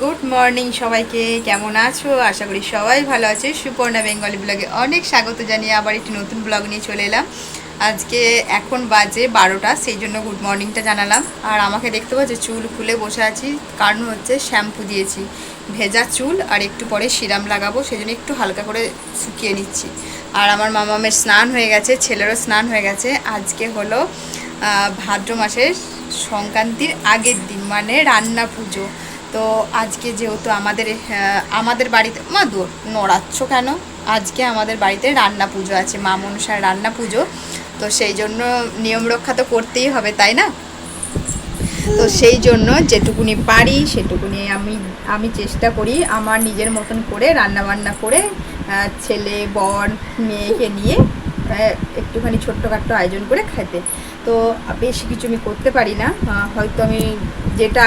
Good morning সবাইকে, কেমন আছো? আশা করি সবাই ভালো আছে। সুপর্ণা বেঙ্গলি ব্লগে অনেক স্বাগত জানিয়ে আবার একটি নতুন ব্লগ নিয়ে চলে এলাম। আজকে এখন বাজে বারোটা, সেই জন্য গুড মর্নিংটা জানালাম। আর আমাকে দেখতে পাচ্ছি, চুল খুলে বসে আছি। কারণ হচ্ছে শ্যাম্পু দিয়েছি, ভেজা চুল আর একটু পরে সিরাম লাগাবো, সেই জন্য একটু হালকা করে শুকিয়ে নিচ্ছি। আর আমার মামামের স্নান হয়ে গেছে, ছেলেরও স্নান হয়ে গেছে। আজকে হলো ভাদ্র মাসের সংক্রান্তির আগের দিন মানে রান্না পুজো। তো আজকে যেহেতু আমাদের আমাদের বাড়িতে, মা দূর, নড়াচ্ছ কেন? আজকে আমাদের বাড়িতে রান্না পুজো আছে, মা মনসার রান্না পুজো। তো সেই জন্য নিয়ম রক্ষা তো করতেই হবে, তাই না? তো সেই জন্য যেটুকুনি পারি সেটুকুনি আমি আমি চেষ্টা করি আমার নিজের মতন করে রান্না বান্না করে ছেলে, বর, মেয়েকে নিয়ে একটুখানি ছোট্টখাট্টো আয়োজন করে খেতে তো বেশি কিছু আমি করতে পারি না। হয়তো আমি যেটা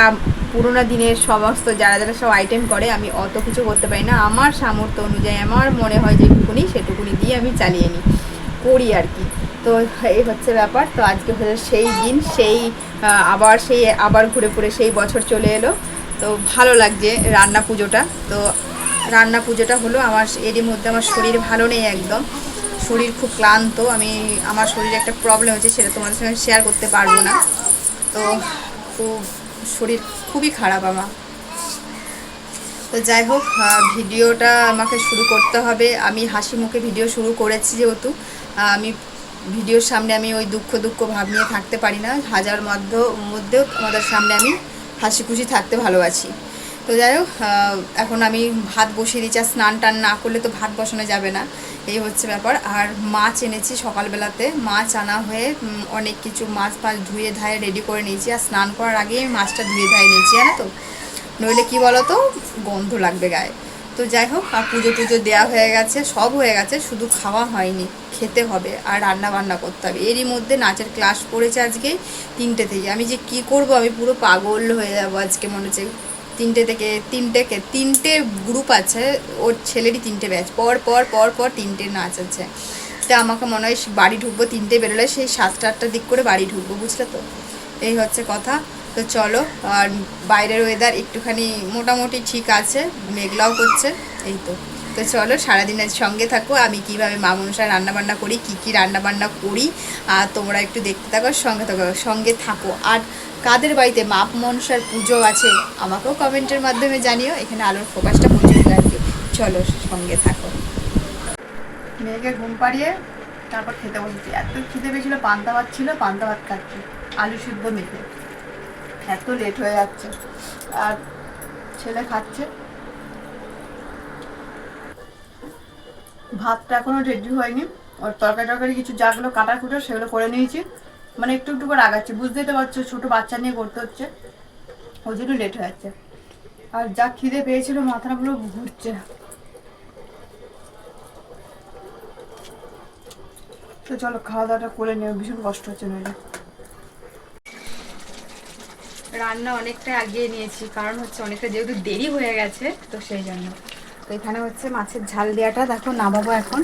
পুরোনো দিনের সমস্ত যারা যারা সব আইটেম করে, আমি অত কিছু করতে পারি না। আমার সামর্থ্য অনুযায়ী, আমার মনে হয় যেটুকুনি সেটুকুনি দিয়ে আমি চালিয়ে নিই করি আর কি। তো এই হচ্ছে ব্যাপার। তো আজকে হচ্ছে সেই দিন, সেই আবার সেই, আবার ঘুরে ঘুরে সেই বছর চলে এলো। তো ভালো লাগছে রান্না পুজোটা। তো রান্না পুজোটা হলো আমার, এরই মধ্যে আমার শরীর ভালো নেই একদম। শরীর খুব ক্লান্ত, আমি আমার শরীরে একটা প্রবলেম হয়েছে সেটা তোমাদের সঙ্গে শেয়ার করতে পারব না। তো খুব শরীর খুবই খারাপ আমার। তো যাই হোক ভিডিওটা আমাকে শুরু করতে হবে। আমি হাসি মুখে ভিডিও শুরু করেছি যেহেতু। আমি ভিডিওর সামনে আমি ওই দুঃখ দুঃখ ভাব নিয়ে থাকতে পারি না। হাজার মধ্য, মধ্যেও আমাদের সামনে আমি হাসি খুশি থাকতে ভালোবাসি। তো যাই হোক এখন আমি ভাত বসিয়ে দিচ্ছি। আর স্নান টান না করলে তো ভাত বসানো যাবে না। এই হচ্ছে ব্যাপার। আর মাছ এনেছি সকালবেলাতে। মাছ আনা হয়ে অনেক কিছু মাছ ফাছ ধুয়ে ধায়ে রেডি করে নিয়েছি। আর স্নান করার আমি মাছটা ধুয়ে ধায়ে নিয়েছি, জানো তো? নইলে কি বলো তো গন্ধ লাগবে গায়ে। তো যাই হোক, আর পুজো টুজো দেওয়া হয়ে গেছে, সব হয়ে গেছে, শুধু খাওয়া হয়নি, খেতে হবে আর রান্না বান্না করতে হবে। এরই মধ্যে নাচের ক্লাস পড়েছে আজকে তিনটে থেকে। আমি যে কি করব? আমি পুরো পাগল হয়ে যাব আজকে, মনে হচ্ছে। তিনটে থেকে তিনটে তিনটে গ্রুপ আছে, ওর ছেলেরই তিনটে ব্যাচ পর পর পর পর তিনটে নাচ আছে। তা আমাকে মনে হয় বাড়ি ঢুকবো, তিনটে বেরোলে সেই সাতটা আটটার দিক করে বাড়ি ঢুকবো, বুঝলে তো? এই হচ্ছে কথা। তো চলো, আর বাইরের ওয়েদার একটুখানি মোটামুটি ঠিক আছে, মেঘলাও করছে, এই তো। তো চলো সারাদিনের সঙ্গে থাকো। আমি কীভাবে মা মনসার রান্নাবান্না করি, কি কি রান্নাবান্না করি, আর তোমরা একটু দেখতে থাকো সঙ্গে থাকো সঙ্গে থাকো। আর কাদের বাড়িতে মা মনসার পুজো আছে, আমাকেও কমেন্টের মাধ্যমে জানিও, এখানে আলোর ফোকাসটা প্রচুর লাগবে চলো, সঙ্গে থাকো। মেয়েকে ঘুম পাড়িয়ে তারপর খেতে বসেছি। এত খিদে পেয়েছিল, পান্তা ভাত ছিল, পান্তা ভাত খাচ্ছি, আলু সিদ্ধ মেখে। এত লেট হয়ে যাচ্ছে। আর ছেলে খাচ্ছে। ভাতটা এখনও রেডি হয়নি। ওর তরকারি টরকারি কিছু যাগুলো কাটা কুটো সেগুলো করে নিয়েছি। মানে একটু একটু করে আগাচ্ছি, বুঝতেই তো পারছ ছোটো বাচ্চা নিয়ে করতে হচ্ছে। ওই জন্য লেট হয়ে যাচ্ছে। আর যা খিদে পেয়েছিল মাথাটা পুরো ঘুরছে। তো চলো খাওয়া দাওয়াটা করে নেব ভীষণ কষ্ট হচ্ছে নইলে। রান্না অনেকটা আগিয়ে নিয়েছি, কারণ হচ্ছে অনেকটা যেহেতু দেরি হয়ে গেছে, তো সেই জন্য। তো এখানে হচ্ছে মাছের ঝাল দেওয়াটা দেখো, নামাবো এখন।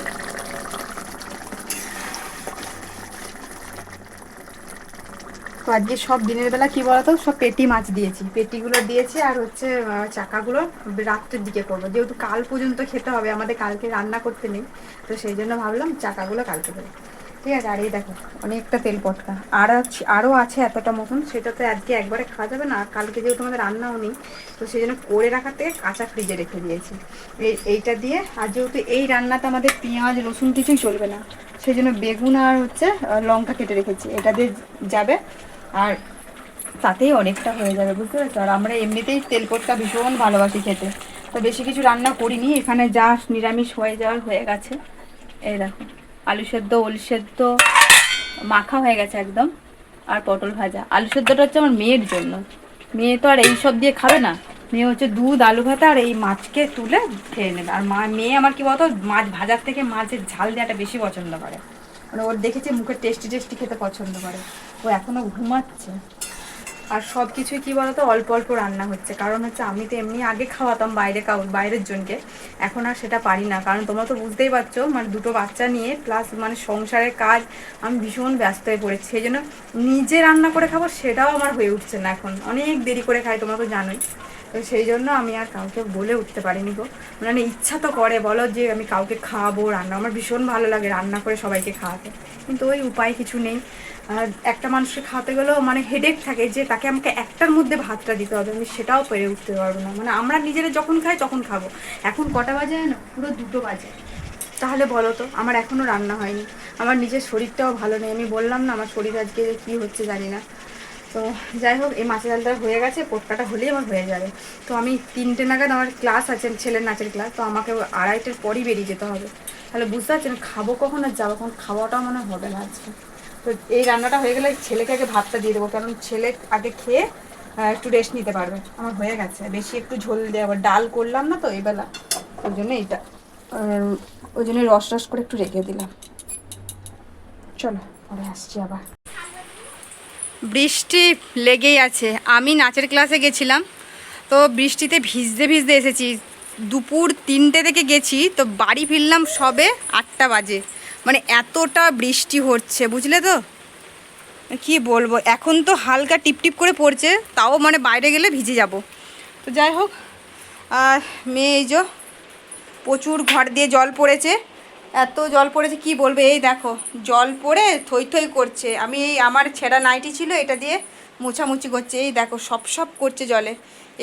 তো আজকে সব দিনের বেলা কি বলতো? সব পেটি মাছ দিয়েছি। পেটিগুলো দিয়েছি আর হচ্ছে চাকাগুলো রাত্রের দিকে করব। যেহেতু কাল পর্যন্ত খেতে হবে, আমাদের কালকে রান্না করতে নেই। তো সেই জন্য ভাবলাম চাকাগুলো কালকে দেবো। ঠিক আছে, আর এই দেখো, অনেকটা তেল পটকা। আর আরও আছে এতটা মতন, সেটা তো আজকে একবারে খাওয়া যাবে না কালকে যেহেতু আমাদের রান্নাও নেই, তো সেই জন্য করে রাখার থেকে কাঁচা ফ্রিজে রেখে দিয়েছি। এই, এইটা দিয়ে, আর যেহেতু এই রান্নাতে আমাদের পেঁয়াজ, রসুন কিছুই চলবে না, সেই জন্য বেগুন আর হচ্ছে লঙ্কা কেটে রেখেছি। এটা দিয়ে যাবে, আর তাতেই অনেকটা হয়ে যাবে, বুঝতে পেরেছ? আর আমরা এমনিতেই তেল পটকা ভীষণ ভালোবাসি খেতে। তো বেশি কিছু রান্না করিনি, এখানে যা নিরামিষ হয়ে যাওয়ার হয়ে গেছে। এই দেখো। আলু সেদ্ধ, ওল সেদ্ধ, মাখা হয়ে গেছে একদম, আর পটল ভাজা। আলু সেদ্ধটা হচ্ছে আমার মেয়ের জন্য। মেয়ে তো আর এই সব দিয়ে খাবে না। মেয়ে হচ্ছে দুধ, আলু ভাতা, আর এই মাছকে তুলে খেয়ে নেবে। আর মা মেয়ে আমার কি বলতো, মাছ ভাজার থেকে মাছের ঝাল দেওয়াটা বেশি পছন্দ করে। মানে ওর দেখেছি মুখে টেস্টি টেস্টি খেতে পছন্দ করে। ও এখনও ঘুমাচ্ছে। আর সব কিছুই কি বলতো, অল্প অল্প রান্না হচ্ছে। কারণ হচ্ছে আমি তো এমনি আগে খাওয়াতাম বাইরে কাউ, বাইরের জনকে। এখন আর সেটা পারি না। কারণ তোমরা তো বুঝতেই পারছ মানে দুটো বাচ্চা নিয়ে প্লাস মানে সংসারের কাজ, আমি ভীষণ ব্যস্ত হয়ে পড়েছি। সেই জন্য নিজে রান্না করে খাব সেটাও আমার হয়ে উঠছে না এখন। অনেক দেরি করে খাই, তোমরা তো জানোই। তো সেই জন্য আমি আর কাউকে বলে উঠতে পারিনি গো। মানে ইচ্ছা তো করে, বলো যে আমি কাউকে খাওয়াবো, রান্না। আমার ভীষণ ভালো লাগে রান্না করে সবাইকে খাওয়াতে। কিন্তু ওই উপায় কিছু নেই। আর একটা মানুষকে খাওয়াতে গেলেও মানে হেডেক থাকে যে তাকে আমাকে একটার মধ্যে ভাতটা দিতে হবে, আমি সেটাও পেরে উঠতে পারব না। মানে আমরা নিজেরা যখন খাই তখন খাব। এখন কটা বাজে না পুরো দুটো বাজে। তাহলে বলো তো, আমার এখনও রান্না হয়নি। আমার নিজের শরীরটাও ভালো নেই। আমি বললাম না আমার শরীর আজকে কী হচ্ছে জানি না। তো যাই হোক, এই মাছের ডালটা হয়ে গেছে, পোটকাটা হলেই আমার হয়ে যাবে। তো আমি তিনটে নাগাদ আমার ক্লাস আছে, ছেলের নাচের ক্লাস, তো আমাকে আড়াইটের পরই বেরিয়ে যেতে হবে। তাহলে বুঝতে পারছেন, খাব কখন আর যাব কখন? খাওয়াটাও মনে হবে না আজকে। তো এই রান্নাটা হয়ে গেলে ছেলেকে আগে ভাতটা দিয়ে দেবো, কারণ ছেলে আগে খেয়ে একটু রেস্ট নিতে পারবে। আমার হয়ে গেছে। বেশি একটু ঝোল দিয়ে আবার ডাল করলাম না তো এই বেলা ওই জন্য এইটা। ওই জন্য রস রস করে একটু রেখে দিলাম। চলো, পরে আসছি আবার। বৃষ্টি লেগেই আছে। আমি নাচের ক্লাসে গেছিলাম, তো বৃষ্টিতে ভিজতে ভিজতে এসেছি। দুপুর তিনটে থেকে গেছি, তো বাড়ি ফিরলাম সবে আটটা বাজে। মানে এতটা বৃষ্টি হচ্ছে, বুঝলে তো? কি বলব, এখন তো হালকা টিপটিপ করে পড়ছে, তাও মানে বাইরে গেলে ভিজে যাব। তো যাই হোক, আর মেয়ে এই যে প্রচুর ঘর দিয়ে জল পড়েছে, এত জল পড়েছে, কি বলবে? এই দেখো, জল পড়ে থই থই করছে। আমি এই আমার ছেঁড়া নাইটি ছিল, এটা দিয়ে মোছামুছি করছে। এই দেখো, সব সব করছে জলে।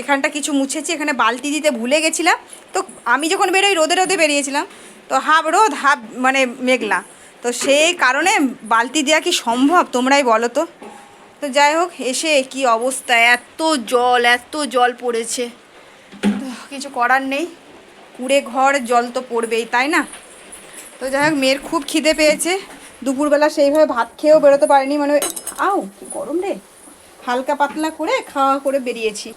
এখানটা কিছু মুছেছি, এখানে বালতি দিতে ভুলে গেছিলাম। তো আমি যখন বেরোই, রোদে রোদে বেরিয়েছিলাম। তো হাফ রোদ হাফ মানে মেঘলা। তো সেই কারণে বালতি দেওয়া কি সম্ভব, তোমরাই বলো তো? তো যাই হোক, এসে কি অবস্থা? এত জল এত জল পড়েছে। তো কিছু করার নেই। কুড়ে ঘর, জল তো পড়বেই, তাই না? তো যাই হোক, মেয়ের খুব খিদে পেয়েছে। দুপুরবেলা সেইভাবে ভাত খেয়েও বেরোতে পারিনি মানে আও গরম রে। হালকা পাতলা করে খাওয়া করে বেরিয়েছি।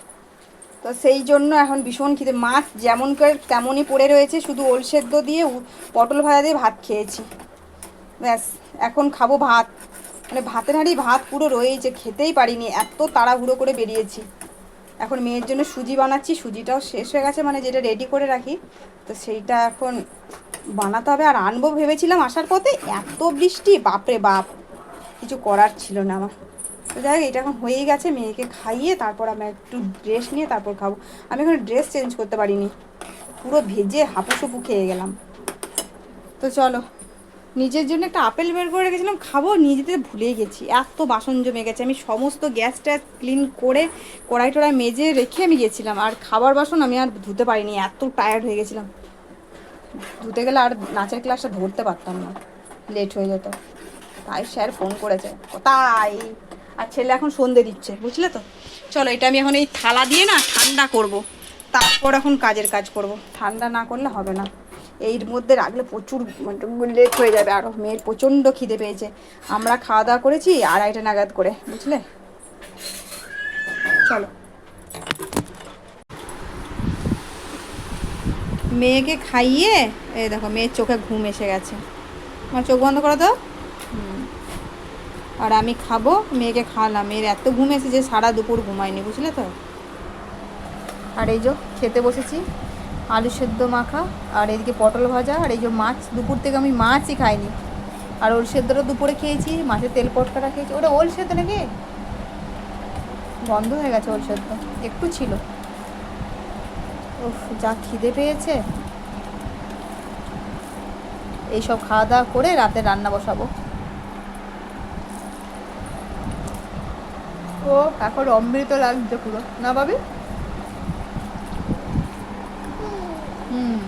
তো সেই জন্য এখন ভীষণ খিদে। মাছ যেমন করে তেমনই পড়ে রয়েছে, শুধু ওল সেদ্ধ দিয়ে পটল ভাজা দিয়ে ভাত খেয়েছি। ব্যাস, এখন খাব ভাত। মানে ভাতের হাঁড়ি ভাত পুরো রয়েছে খেতেই পারিনি, এত তাড়াহুড়ো করে বেরিয়েছি। এখন মেয়ের জন্য সুজি বানাচ্ছি, সুজিটাও শেষ হয়ে গেছে মানে যেটা রেডি করে রাখি। তো সেইটা এখন বানাতে হবে। আর আনব ভেবেছিলাম আসার পথে এত বৃষ্টি, বাপরে বাপ! কিছু করার ছিল না আমার। তো যাই এটা এখন হয়েই গেছে, মেয়েকে খাইয়ে তারপর আমি একটু ড্রেস নিয়ে তারপর খাব। আমি এখন ড্রেস চেঞ্জ করতে পারিনি। পুরো ভেজে হাঁপুসুপু খেয়ে গেলাম। তো চলো, নিজের জন্য একটা আপেল বের করে রেখেছিলাম, খাব নিয়ে যেতে ভুলেই গেছি। এত বাসন জমে গেছে। আমি সমস্ত গ্যাস ট্যাস ক্লিন করে কড়াই টড়াই মেজে রেখে আমি গেছিলাম, আর খাবার বাসন আমি আর ধুতে পারিনি, এত টায়ার্ড হয়ে গেছিলাম। ধুতে গেলে আর নাচের ক্লাসটা ধরতে পারতাম না। লেট হয়ে যেত। তাই স্যার ফোন করেছে, কোথায়? আর ছেলে এখন সন্ধে দিচ্ছে, বুঝলে তো? চলো, এটা আমি এখন এই থালা দিয়ে না ঠান্ডা করব। তারপর এখন কাজের কাজ করব। ঠান্ডা না করলে হবে না। এর মধ্যে রাখলে প্রচুর লেট হয়ে যাবে। আরও মেয়ের প্রচণ্ড খিদে পেয়েছে। আমরা খাওয়া দাওয়া করেছি আড়াইটা নাগাদ করে, বুঝলে? চলো। মেয়েকে খাইয়ে, এই দেখো, মেয়ের চোখে ঘুম এসে গেছে। আমার চোখ বন্ধ করো হুম। আর আমি খাব, মেয়েকে খাওয়ালাম। মেয়ের এত ঘুম এসেছে যে সারা দুপুর ঘুমায়নি, বুঝলে তো? আর এই যে খেতে বসেছি, আলু সেদ্ধ মাখা, আর এদিকে পটল ভাজা, আর এই যে মাছ, দুপুর থেকে আমি মাছই খাইনি। আর ওল সেদ্ধটা দুপুরে খেয়েছি, মাছের তেল পটকাটা খেয়েছি। ওটা ওল সেদ্ধ নাকি? বন্ধ হয়ে গেছে ওল সেদ্ধ, একটু ছিল। উফ, যা খিদে পেয়েছে। এইসব খাওয়া দাওয়া করে রাতে রান্না বসাবো। ও অমৃত লাগছে পুরো। না ভাবি? হুম।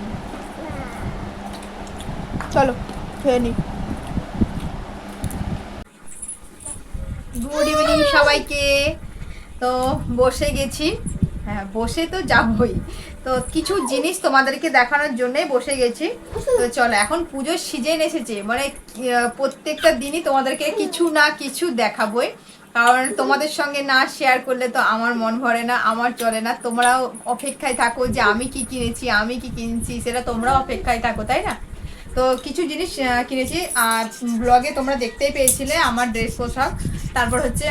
চলো, খেয়ে নি। গুড ইভিনিং সবাইকে। তো বসে গেছি। হ্যাঁ বসে তো যাবই। তো কিছু জিনিস তোমাদেরকে দেখানোর জন্যই বসে গেছি। তো চলো, এখন পুজোর সিজন এসেছে। মানে প্রত্যেকটা দিনই তোমাদেরকে কিছু না কিছু দেখাবই। কারণ তোমাদের সঙ্গে না শেয়ার করলে তো আমার মন ভরে না, আমার চলে না। তোমরাও অপেক্ষায় থাকো যে আমি কি কিনেছি, আমি কি কিনছি, সেটা তোমরাও অপেক্ষায় থাকো, তাই না? তো কিছু জিনিস কিনেছি। আর ব্লগে তোমরা দেখতেই পেয়েছিলে আমার ড্রেস পোশাক। তারপর হচ্ছে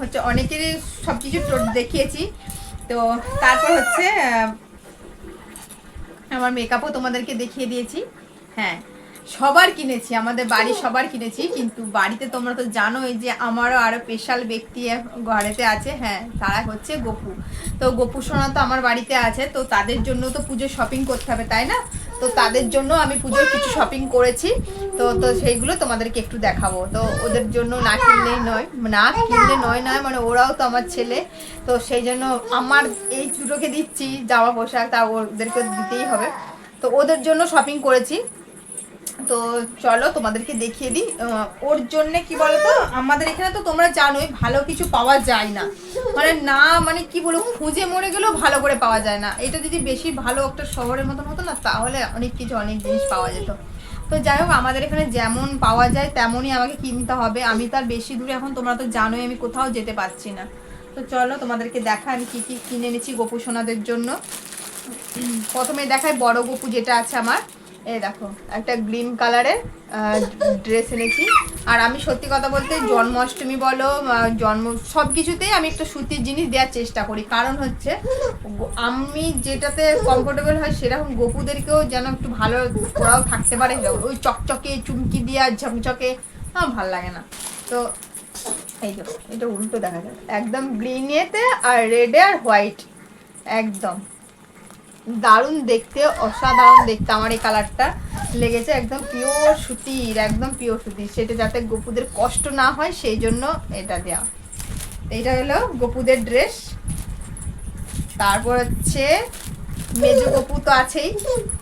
হচ্ছে অনেকেরই সব কিছু দেখিয়েছি। তো তারপর হচ্ছে আমার মেকআপও তোমাদেরকে দেখিয়ে দিয়েছি। হ্যাঁ। সবার কিনেছি, আমাদের বাড়ি সবার কিনেছি, কিন্তু বাড়িতে তোমরা তো জানোই যে আমারও আরও স্পেশাল ব্যক্তি ঘরেতে আছে। হ্যাঁ তারা হচ্ছে গপু। তো গপু সোনা তো আমার বাড়িতে আছে, তো তাদের জন্য তো পুজো শপিং করতে হবে, তাই না? তো তাদের জন্য আমি পুজোর কিছু শপিং করেছি। তো তো সেইগুলো তোমাদেরকে একটু দেখাবো। তো ওদের জন্য না কিনলেই নয়, না কিনলে নয় নয় মানে ওরাও তো আমার ছেলে। তো সেই জন্য আমার এই দুটোকে দিচ্ছি, জামা পোশাক, তা ওদেরকে দিতেই হবে। তো ওদের জন্য শপিং করেছি। তো চলো তোমাদেরকে দেখিয়ে দিই। ওর জন্য কি বলতো, আমাদের এখানে তো তোমরা জানোই, ভালো কিছু পাওয়া যায় না। মানে না মানে কি বলব, খুঁজে মরে গেলেও ভালো করে পাওয়া যায় না। এটা যদি বেশি ভালো একটা শহরের মতন হতো না, তাহলে অনেক কিছু, অনেক জিনিস পাওয়া যেত। তো যাই হোক, আমাদের এখানে যেমন পাওয়া যায়, তেমনই আমাকে কিনতে হবে। আমি তার বেশি দূরে এখন তোমরা তো জানোই, আমি কোথাও যেতে পারছি না। তো চলো তোমাদেরকে দেখা, আমি কী কী কিনে এনেছি গোপু সোনাদের জন্য। প্রথমে দেখায় বড় গপু যেটা আছে আমার। এই দেখো, একটা গ্রিন কালারের ড্রেস এনেছি। আর আমি সত্যি কথা বলতে, জন্মাষ্টমী বলো জন্ম সব কিছুতেই আমি একটা সুতির জিনিস দেওয়ার চেষ্টা করি। কারণ হচ্ছে আমি যেটাতে কমফোর্টেবল হয়, সেরকম গপুদেরকেও যেন একটু ভালো ওরাও থাকতে পারে। ওই চকচকে, চুমকি দিয়া, ঝকঝকে আমার ভালো লাগে না। তো, এই যে এটা উল্টো দেখা যায় একদম গ্রিনেতে আর রেডে আর হোয়াইট একদম। দারুণ দেখতে, অসাধারণ দেখতে আমার এই কালারটা। লেগেছে একদম পিওর সুতির, একদম পিওর সুতির। সেটা যাতে গপুদের কষ্ট না হয়, সেই জন্য এটা দেওয়া এইটা হলো গপুদের ড্রেস তারপর হচ্ছে, মেজো গপু তো আছেই।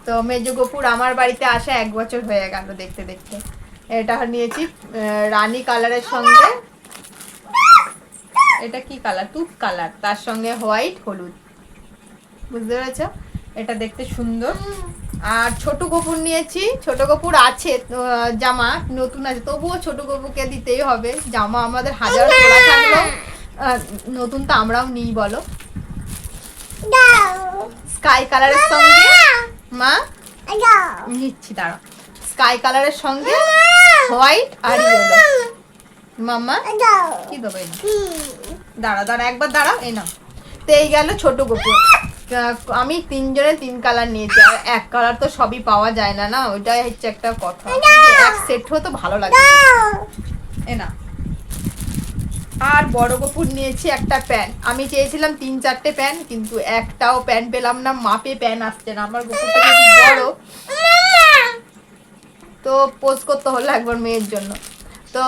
তো মেজো গপুর আমার বাড়িতে আসা এক বছর হয়ে গেল দেখতে দেখতে। এটা নিয়েছি রানী কালারের সঙ্গে। এটা কি কালার? তুপ কালার। তার সঙ্গে হোয়াইট, হলুদ। বুঝতে পেরেছ? এটা দেখতে সুন্দর। আর ছোট কপুর নিয়েছি। ছোট কপুর আছে জামা নতুন আছে। তবুও ছোট কপুরকে দিতেই হবে। জামা আমাদের হাজার তোলা থাকলেও নতুন তো আমরাও নিই বলো। স্কাই কালারের সঙ্গে? মা? নিচ্ছি দাঁড়া স্কাই কালারের সঙ্গে হোয়াইট আর ইয়েলো মাম্মা কি দেবো? দাঁড়া দাঁড়া একবার দাঁড়াও এই না তো এই গেল ছোট গোপুর। আমি তিনজনে তিন কালার নিয়েছি আর এক কালার তো সবই পাওয়া যায় না না? ওইটাই হচ্ছে একটা কথা। এক সেট হতো ভালো লাগে। এ না। আর বড় কপুর নিয়েছি একটা প্যান্ট আমি চেয়েছিলাম তিন চারটে প্যান্ট কিন্তু একটাও প্যান্ট পেলাম না মাপে প্যান্ট আসছে না। আমার যেহেতু বড় তো পোস্ট করতে হলো একবার মেয়ের জন্য। তো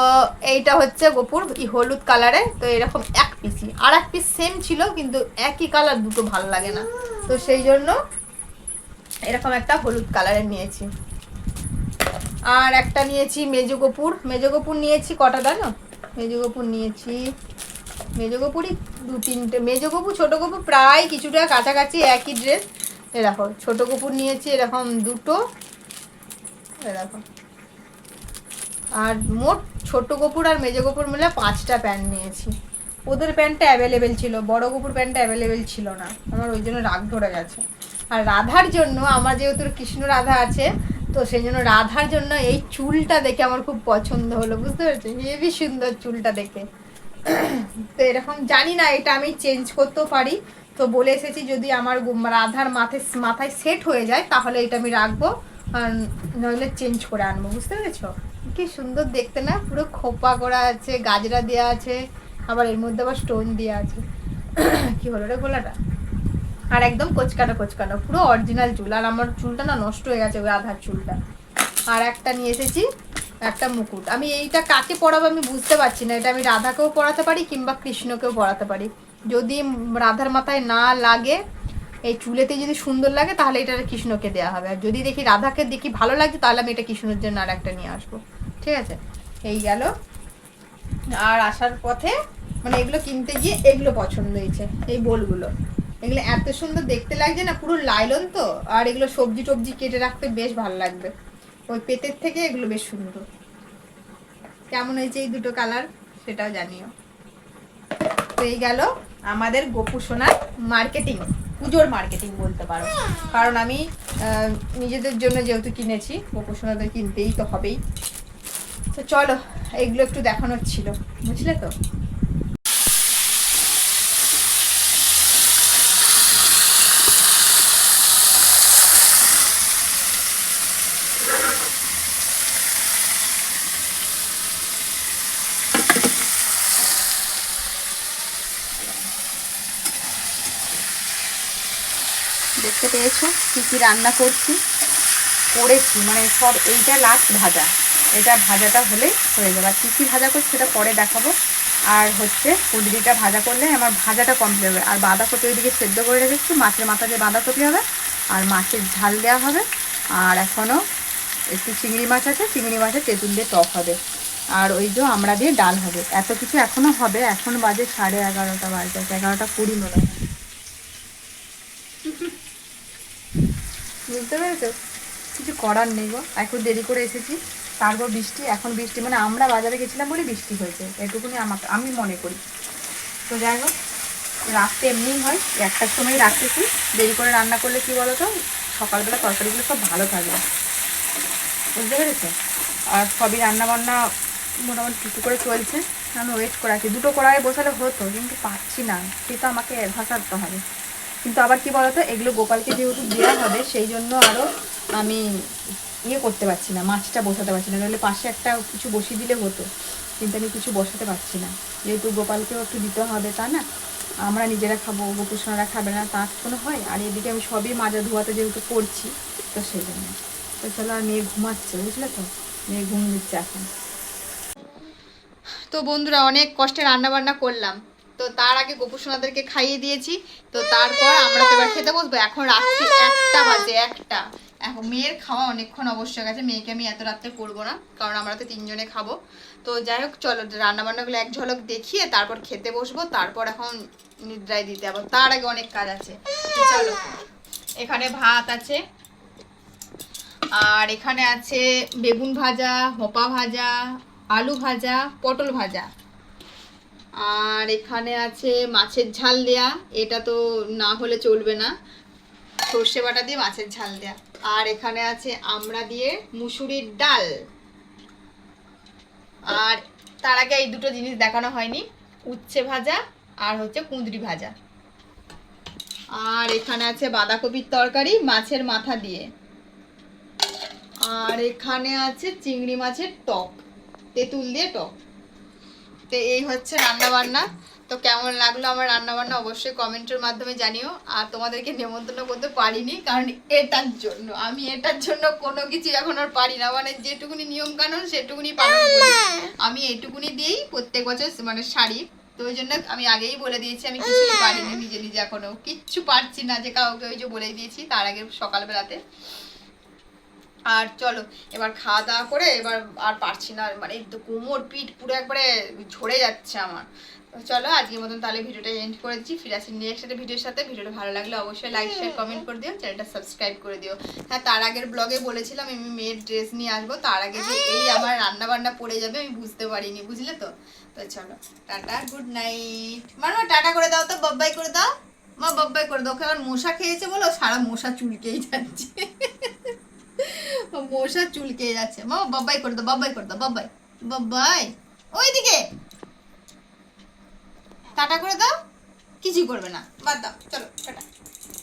এইটা হচ্ছে গোপুর হলুদ কালারে। তো এরকম এক পিসি আর এক পিস সেম ছিল, কিন্তু একই কালার দুটো ভালো লাগে না। তো সেই জন্য এরকম একটা হলুদ কালারের নিয়েছি। আর একটা নিয়েছি মেজো কপুর মেজো কপুর নিয়েছি কটা, জানো? মেজো কপুর নিয়েছি। মেজো কপুরই দু তিনটে। মেজো কপুর ছোটো কপুর প্রায় কিছুটা কাছাকাছি একই ড্রেস এরকম ছোটো কপুর নিয়েছি এরকম দুটো। এরকম আর মোট ছোট কপুর আর মেজো কপুর মিলে পাঁচটা প্যান্ট নিয়েছি। ওদের প্যান্টটা অ্যাভেলেবেল ছিল, বড় কপুর প্যান্টটা অ্যাভেলেবেল ছিল না। আমার ওই জন্য রাগ ধরে গেছে। আর রাধার জন্য, আমার যেহেতু কৃষ্ণ রাধা আছে, তো সেই জন্য রাধার জন্য এই চুলটা দেখে আমার খুব পছন্দ হলো, বুঝতে পেরেছি? হেবি সুন্দর চুলটা দেখে। তো এরকম জানি না, এটা আমি চেঞ্জ করতেও পারি। তো বলে এসেছি যদি আমার রাধার মাথায় মাথায় সেট হয়ে যায়, তাহলে এটা আমি রাখব। নইলে চেঞ্জ করে আনব, বুঝতে পেরেছ? কি সুন্দর দেখতে না? পুরো খোপা করা আছে, গাজরা দেওয়া আছে, আবার এর মধ্যে আবার স্টোন দেওয়া আছে। কি হলো রে গোলাটা? আর একদম কোচকানো কোচকানো, পুরো অরিজিনাল চুল। আর আমার চুলটা না নষ্ট হয়ে গেছে ওই আধার চুলটা। আর একটা নিয়ে এসেছি, একটা মুকুট। আমি এইটা কাকে পরাবো আমি বুঝতে পারছি না। এটা আমি রাধাকেও পরাতে পারি কিংবা কৃষ্ণকেও পরাতে পারি। যদি রাধার মাথায় না লাগে, এই চুলেতে যদি সুন্দর লাগে, তাহলে এটা কৃষ্ণকে দেওয়া হবে। আর যদি দেখি রাধাকে দেখি ভালো লাগছে, তাহলে আমি এটা কৃষ্ণের জন্য আর একটা নিয়ে আসব। ঠিক আছে? এই গেল। আর আসার পথে মানে এগুলো কিনতে গিয়ে এগুলো পছন্দ হয়েছে, এই বোলগুলো। এগুলো এত সুন্দর দেখতে লাগছে না, পুরো লাইলন তো, আর এগুলো সবজি টবজি কেটে রাখতে বেশ ভালো লাগবে। ওই পেটের থেকে এগুলো বেশ সুন্দর। কেমন হয়েছে এই দুটো কালার, সেটাও জানিও। তো এই গেল আমাদের গোপু সোনার মার্কেটিং পুজোর মার্কেটিং বলতে পারো। কারণ আমি নিজেদের জন্য যেহেতু কিনেছি, গোপু সোনাদের কিনতেই তো হবেই। তো চলো, এগুলো একটু দেখানোর ছিল, বুঝলে তো? দেখতে পেয়েছ কী কী রান্না করছি? করেছি মানে সব এইটা লাস্ট ভাজা। এটা ভাজাটা হলেই হয়ে যাবে। আর কী কী ভাজা করছি সেটা পরে দেখাবো। আর হচ্ছে কুঁদরিটা ভাজা করলে আমার ভাজাটা কমপ্লিট হবে। আর বাঁধাকপি ওইদিকে সেদ্ধ করে রেখেছি। মাছের মাথা দিয়ে বাঁধাকপি হবে। আর মাছের ঝাল দেওয়া হবে। আর এখনও একটু চিংড়ি মাছ আছে। চিংড়ি মাছের তেঁতুল দিয়ে টক হবে। আর ওই যে আমরা দিয়ে ডাল হবে। এত কিছু এখনও হবে। এখন বাজে সাড়ে এগারোটা বাজে। এগারোটা কুড়ি মনে হয়। বুঝতে পেরেছ? কিছু করার নেই গো। একটু দেরি করে এসেছি, তারপর বৃষ্টি, এখন বৃষ্টি মানে আমরা বাজারে গেছিলাম বলে বৃষ্টি হয়েছে, এটুকুনি আমাকে, আমি মনে করি। তো যাই হোক রাখতে এমনিই হয়, একটার সময় রাখতেছি, দেরি করে রান্না করলে কি বলো তো সকালবেলা তরকারিগুলো সব ভালো থাকবে বুঝতে পেরেছ? আর সবই রান্না বান্না মোটামুটি টুকু করে চলছে, আমি ওয়েট করে আছি। দুটো কড়াই বসালে হতো, কিন্তু পাচ্ছি না, সে তো আমাকে ভাসাতে হবে। কিন্তু আবার কি বলতো, এগুলো গোপালকে যেহেতু দেওয়া হবে, সেই জন্য আরও আমি ইয়ে করতে পারছি না, মাছটা বসাতে পারছি না, নাহলে পাশে একটা কিছু বসিয়ে দিলে হতো, কিন্তু আমি কিছু বসাতে পারছি না। যেহেতু গোপালকেও একটু দিতে হবে তা না, আমরা নিজেরা খাব, গোপুসোনারা খাবে না, তা কোনো হয়? আর এদিকে আমি সবই মাজা ধোয়াতে যেহেতু করছি, তো সেই জন্য। তো চলো আর মেয়ে ঘুমাচ্ছে, বুঝলে তো? মেয়ে ঘুম দিচ্ছে এখন। তো বন্ধুরা, অনেক কষ্টে রান্না বান্না করলাম। তো তার আগে গোপু সোনাদেরকে খাইয়ে দিয়েছি, তো তারপর আমরা তো এবার খেতে বসবো। এখন রাত্রি একটা বাজে, একটা। এখন মেয়ের খাওয়া অনেকক্ষণ অবশ্যই গেছে। মেয়েকে আমি এত রাত্রে করব না, কারণ আমরা তো তিনজনে খাব। তো যাই হোক, চলো রান্না বান্নাগুলো এক ঝলক দেখিয়ে তারপর খেতে বসবো। তারপর এখন নিদ্রায় দিতে যাব। তার আগে অনেক কাজ আছে। চলো, এখানে ভাত আছে, আর এখানে আছে বেগুন ভাজা হোপা ভাজা, আলু ভাজা, পটল ভাজা। আর এখানে আছে মাছের ঝাল দেয়া। এটা তো না হলে চলবে না। সর্ষে বাটা দিয়ে মাছের ঝাল দেয়া। আর এখানে আছে আমড়া দিয়ে মুসুরির ডাল। আর তার আগে এই দুটো জিনিস দেখানো হয়নি, উচ্ছে ভাজা আর হচ্ছে কুঁদরি ভাজা। আর এখানে আছে বাঁধাকপির তরকারি মাছের মাথা দিয়ে। আর এখানে আছে চিংড়ি মাছের টক, তেঁতুল দিয়ে টক। তো এই হচ্ছে রান্না বান্না তো কেমন লাগল আমার রান্না বান্না অবশ্যই কমেন্টের মাধ্যমে জানিও। আর তোমাদেরকে নেমন্তন্ন করতে পারিনি কারণ এটার জন্য আমি এটার জন্য কোনো কিছু এখন আর পারি না। মানে যেটুকুনি নিয়ম কানুন সেটুকুনি পালন করি। আমি এইটুকুনি দিয়েই প্রত্যেক বছর মানে শাড়ি। তো ওই জন্য আমি আগেই বলে দিয়েছি আমি কিছুই পারিনি নিজে নিজে এখনও কিচ্ছু পারছি না যে কাউকে ওই যে বলে দিয়েছি তার আগে সকালবেলাতে। আর চলো এবার খাওয়া দাওয়া করে এবার আর পারছি না। মানে কোমর পিঠ পুরো একবারে ঝরে যাচ্ছে আমার। চলো আজকের মতন তাহলে ভিডিওটা এন্ড করে দিচ্ছি। ফিরে আসি নেক্সট একটা ভিডিওর সাথে। ভিডিওটা ভালো লাগলে অবশ্যই লাইক শেয়ার কমেন্ট করে দিও। চ্যানেলটা সাবস্ক্রাইব করে দিও। হ্যাঁ তার আগের ব্লগে বলেছিলাম আমি মেয়ের ড্রেস নিয়ে আসব। তার আগে যে এই আমার রান্না বান্না পড়ে যাবে আমি বুঝতে পারিনি বুঝলে তো? তো চলো টাটা গুড নাইট মানো টাটা করে দাও তো বব্বাই করে দাও। মা বব্বাই করে দাও। ওকে আবার মশা খেয়েছে বলো সারা মশা চুলকেই যাচ্ছে। মশা চুলকে যাচ্ছে। মা বাবাই করে দাও বাবাই করে দাও বাবাই বাবাই ওইদিকে। টাটা করে দাও কিছুই করবে না। বাদ দাও চলো টাটা।